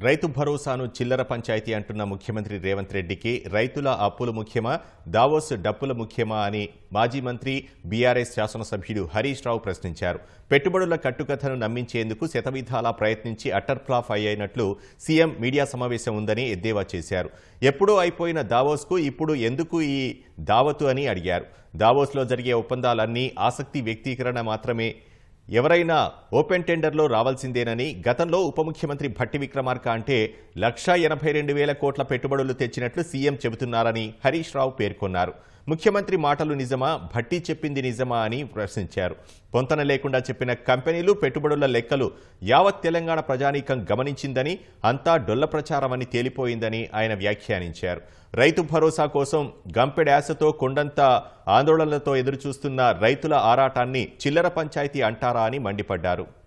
రైతు భరోసాను చిల్లర పంచాయతీ అంటున్న ముఖ్యమంత్రి రేవంత్ రెడ్డికి రైతుల అప్పులు ముఖ్యమా? దావోస్ డప్పుల ముఖ్యమా? అని మాజీ మంత్రి బీఆర్ఎస్ శాసనసభ్యుడు హరీష్ రావు ప్రశ్నించారు. పెట్టుబడుల కట్టుకథను నమ్మించేందుకు శతవిధాలా ప్రయత్నించి అటర్ ఫ్లాప్ అయ్యినట్లు సీఎం మీడియా సమావేశం ఉందని ఎద్దేవా చేశారు. ఎప్పుడో అయిపోయిన దావోస్కు ఇప్పుడు ఎందుకు ఈ దావతు అని అడిగారు. దావోస్లో జరిగే ఒప్పందాలన్నీ ఆసక్తి వ్యక్తీకరణ మాత్రమే ఎవరైనా ఓపెన్ టెండర్లో రావాల్సిందేనని గతంలో ఉప ముఖ్యమంత్రి భట్టి విక్రమార్క అంటే లక్షా ఎనభై రెండు వేల కోట్ల పెట్టుబడులు తెచ్చినట్లు సీఎం చెబుతున్నారని హరీష్ రావు పేర్కొన్నారు. ముఖ్యమంత్రి మాటలు నిజమా? భట్టి చెప్పింది నిజమా అని ప్రశ్నించారు. పొంతన లేకుండా చెప్పిన కంపెనీలు పెట్టుబడుల లెక్కలు యావత్ తెలంగాణ ప్రజానీకం గమనించిందని అంతా డొల్ల ప్రచారమని తేలిపోయిందని ఆయన వ్యాఖ్యానించారు. రైతు భరోసా కోసం గంపెడాసతో కొండంత ఆందోళనలతో ఎదురుచూస్తున్న రైతుల ఆరాటాన్ని చిల్లర పంచాయతీ అంటారా అని మండిపడ్డారు.